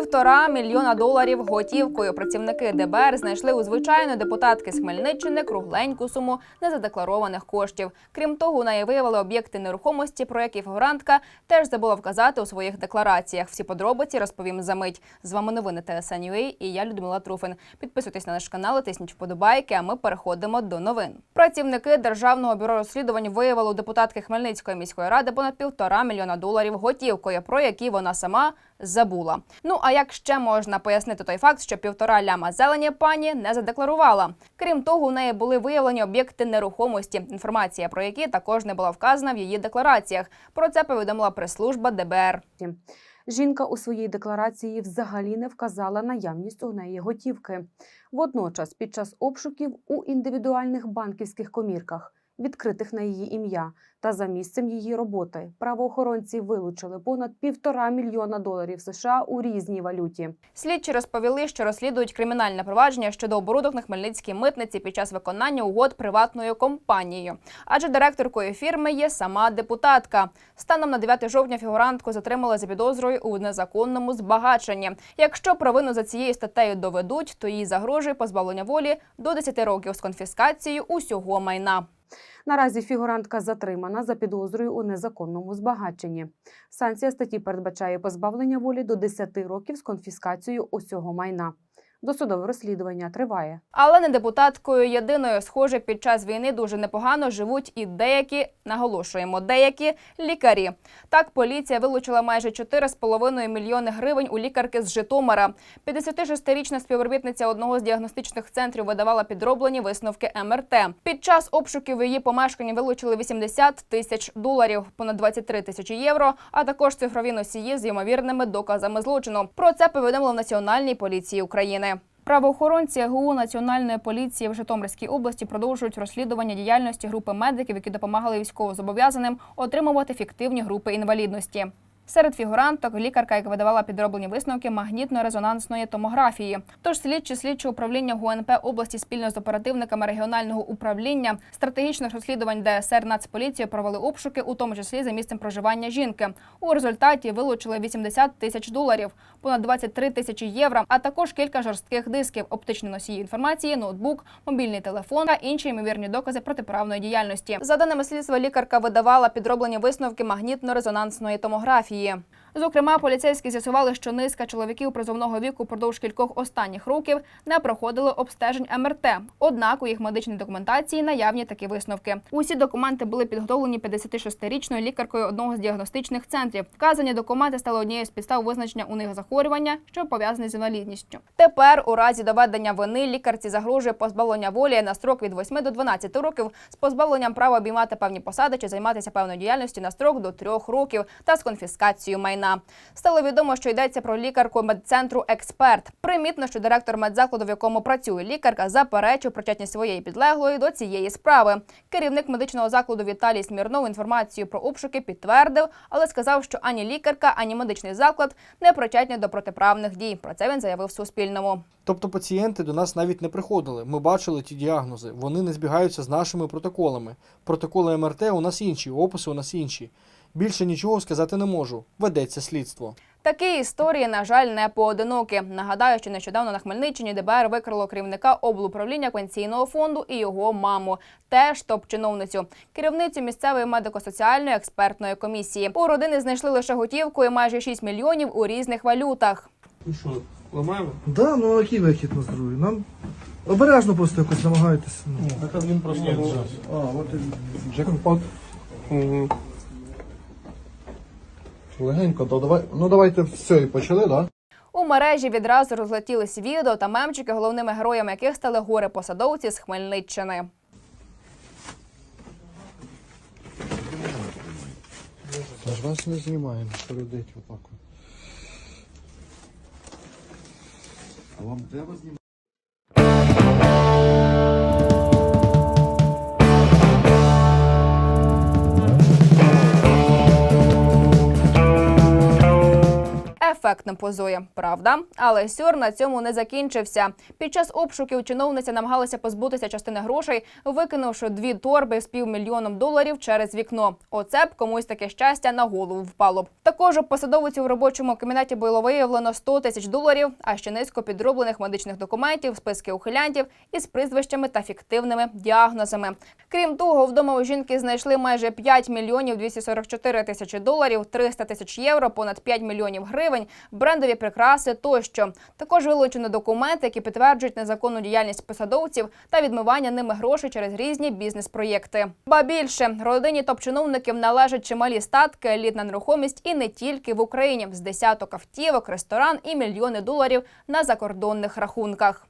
Півтора мільйона доларів готівкою. Працівники ДБР знайшли у звичайної депутатки з Хмельниччини кругленьку суму незадекларованих коштів. Крім того, у неї виявили об'єкти нерухомості, про які фігурантка теж забула вказати у своїх деклараціях. Всі подробиці розповім за мить. З вами новини ТСН.UA і я Людмила Труфин. Підписуйтесь на наш канал, тисніть вподобайки. А ми переходимо до новин. Працівники державного бюро розслідувань виявили у депутатки Хмельницької міської ради понад півтора мільйона доларів готівкою, про які вона сама забула. Ну а як ще можна пояснити той факт, що півтора ляма зелені пані не задекларувала? Крім того, у неї були виявлені об'єкти нерухомості, інформація про які також не була вказана в її деклараціях. Про це повідомила прес-служба ДБР. Жінка у своїй декларації взагалі не вказала наявність у неї готівки. Водночас, під час обшуків у індивідуальних банківських комірках, відкритих на її ім'я та за місцем її роботи, правоохоронці вилучили понад півтора мільйона доларів США у різній валюті. Слідчі розповіли, що розслідують кримінальне провадження щодо оборудок на Хмельницькій митниці під час виконання угод приватною компанією. Адже директоркою фірми є сама депутатка. Станом на 9 жовтня фігурантку затримали за підозрою у незаконному збагаченні. Якщо провину за цією статтею доведуть, то їй загрожує позбавлення волі до 10 років з конфіскацією усього майна. Наразі фігурантка затримана за підозрою у незаконному збагаченні. Санкція статті передбачає позбавлення волі до 10 років з конфіскацією усього майна. Досудове розслідування триває. Але не депутаткою єдиною, схоже, під час війни дуже непогано живуть і деякі, наголошуємо, деякі лікарі. Так, поліція вилучила майже 4,5 мільйони гривень у лікарки з Житомира. 56-річна співробітниця одного з діагностичних центрів видавала підроблені висновки МРТ. Під час обшуків її помешканні вилучили 80 тисяч доларів, понад 23 тисячі євро, а також цифрові носії з ймовірними доказами злочину. Про це повідомили в Національній поліції України. Правоохоронці ГУ Національної поліції в Житомирській області продовжують розслідування діяльності групи медиків, які допомагали військовозобов'язаним отримувати фіктивні групи інвалідності. Серед фігуранток лікарка, яка видавала підроблені висновки магнітно-резонансної томографії. Тож слідчі слідчого управління ГУНП області спільно з оперативниками регіонального управління стратегічних розслідувань ДСР Нацполіції провели обшуки, у тому числі за місцем проживання жінки. У результаті вилучили 80 тисяч доларів, понад 23 тисячі євро, а також кілька жорстких дисків, оптичні носії інформації, ноутбук, мобільний телефон та інші ймовірні докази протиправної діяльності. За даними слідства, лікарка видавала підроблені висновки магнітно-резонансної томографії. Зокрема, поліцейські з'ясували, що низка чоловіків призовного віку впродовж кількох останніх років не проходили обстежень МРТ. Однак у їх медичній документації наявні такі висновки. Усі документи були підготовлені 56-річною лікаркою одного з діагностичних центрів. Вказані документи стали однією з підстав визначення у них захворювання, що пов'язане з інвалідністю. Тепер, у разі доведення вини, лікарці загрожує позбавлення волі на строк від 8 до 12 років з позбавленням права обіймати певні посади чи займатися певною діяльністю на строк до 3 років та з конфіскацією майна. Стало відомо, що йдеться про лікарку медцентру Експерт. Примітно, що директор медзакладу, в якому працює лікарка, заперечив причетність своєї підлеглої до цієї справи. Керівник медичного закладу Віталій Смірнов інформацію про обшуки підтвердив, але сказав, що ані лікарка, ані медичний заклад не причетні до протиправних дій. Про це він заявив Суспільному. Тобто пацієнти до нас навіть не приходили. Ми бачили ті діагнози. Вони не збігаються з нашими протоколами. Протоколи МРТ у нас інші, описи у нас інші. Більше нічого сказати не можу. Ведеться слідство. Такі історії, на жаль, не поодинокі. Нагадаю, що нещодавно на Хмельниччині ДБР викрило керівника облуправління пенсійного фонду і його маму, теж топ-чиновницю, керівницю місцевої медико-соціальної експертної комісії. У родини знайшли лише готівку і майже 6 мільйонів у різних валютах. Ну що, ламаємо? Да, ну а який вихід на здоров'я? Нам обережно просто якось намагайтеся. Ну. Так він просто А, от і джекпот. Легенько, то давай. Ну давайте все і почали, да? У мережі відразу розлетілись відео та мемчики, головними героями яких стали горе-посадовці з Хмельниччини. Та ж вас не знімаємо, що людей отак. А вам треба знімати? Ефектним позує. Правда, але сюр на цьому не закінчився. Під час обшуків чиновниця намагалася позбутися частини грошей, викинувши дві торби з півмільйоном доларів через вікно. Оце б комусь таке щастя на голову впало б. Також посадовиці в робочому кабінеті було виявлено 100 тисяч доларів, а ще низку підроблених медичних документів, списки ухилянтів із прізвищами та фіктивними діагнозами. Крім того, вдома у жінки знайшли майже 5 мільйонів 244 тисячі доларів, 300 тисяч євро, понад 5 мільйонів гривень, брендові прикраси тощо. Також вилучено документи, які підтверджують незаконну діяльність посадовців та відмивання ними грошей через різні бізнес-проєкти. Ба більше родині топ-чиновників належать чималі статки, елітна нерухомість і не тільки в Україні з десяток автівок, ресторан і мільйони доларів на закордонних рахунках.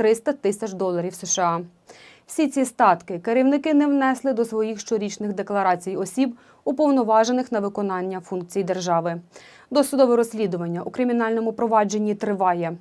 300 тисяч доларів США. Всі ці статки керівники не внесли до своїх щорічних декларацій осіб, уповноважених на виконання функцій держави. Досудове розслідування у кримінальному провадженні триває.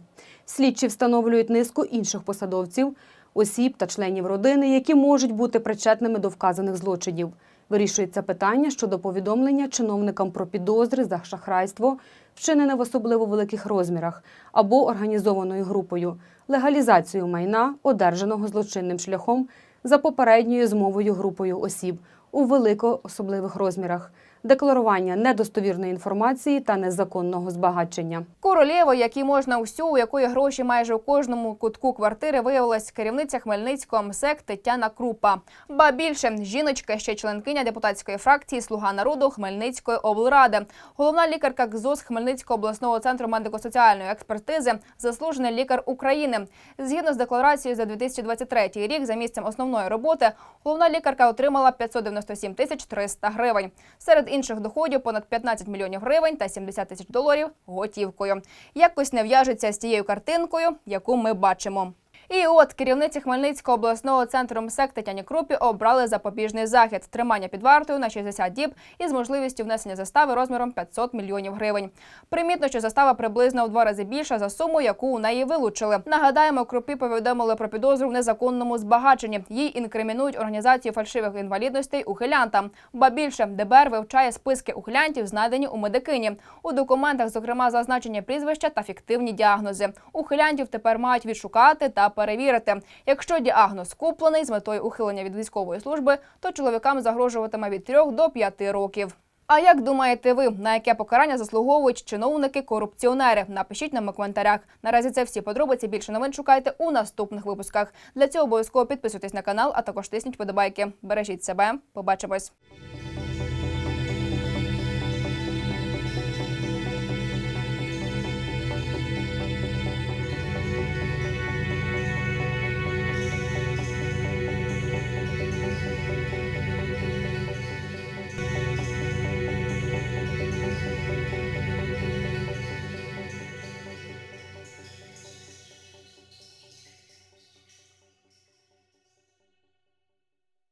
Слідчі встановлюють низку інших посадовців, осіб та членів родини, які можуть бути причетними до вказаних злочинів. Вирішується питання щодо повідомлення чиновникам про підозри за шахрайство, вчинене в особливо великих розмірах або організованою групою, легалізацію майна, одержаного злочинним шляхом за попередньою змовою групою осіб у великоособливих розмірах, декларування недостовірної інформації та незаконного збагачення. Королєво, якій можна усю, у якої гроші майже у кожному кутку квартири виявилась керівниця Хмельницького МСЕК Тетяна Крупа. Ба більше жіночка ще членкиня депутатської фракції Слуга народу Хмельницької облради, головна лікарка КЗОС Хмельницького обласного центру медико-соціальної експертизи, заслужений лікар України. Згідно з декларацією за 2023 рік, за місцем основної роботи, головна лікарка отримала 597 тисяч 300 гривень. Серед інших доходів понад 15 мільйонів гривень та 70 тисяч доларів готівкою. Якось не в'яжеться з тією картинкою, яку ми бачимо. І от керівниці Хмельницького обласного центру МСЕК Тетяні Крупі обрали запобіжний захід тримання під вартою на 60 діб із можливістю внесення застави розміром 500 мільйонів гривень. Примітно, що застава приблизно в два рази більша за суму, яку у неї вилучили. Нагадаємо, Крупі повідомили про підозру в незаконному збагаченні. Їй інкримінують організацію фальшивих інвалідностей ухилянтам. Ба більше ДБР вивчає списки ухилянтів, знайдені у медикині. У документах, зокрема, зазначені прізвища та фіктивні діагнози. Ухилянтів тепер мають відшукати та перевірити. Якщо діагноз куплений з метою ухилення від військової служби, то чоловікам загрожуватиме від 3 до 5 років. А як думаєте ви, на яке покарання заслуговують чиновники-корупціонери? Напишіть нам у коментарях. Наразі це всі подробиці. Більше новин шукайте у наступних випусках. Для цього обов'язково підписуйтесь на канал, а також тисніть подобайки. Бережіть себе. Побачимось.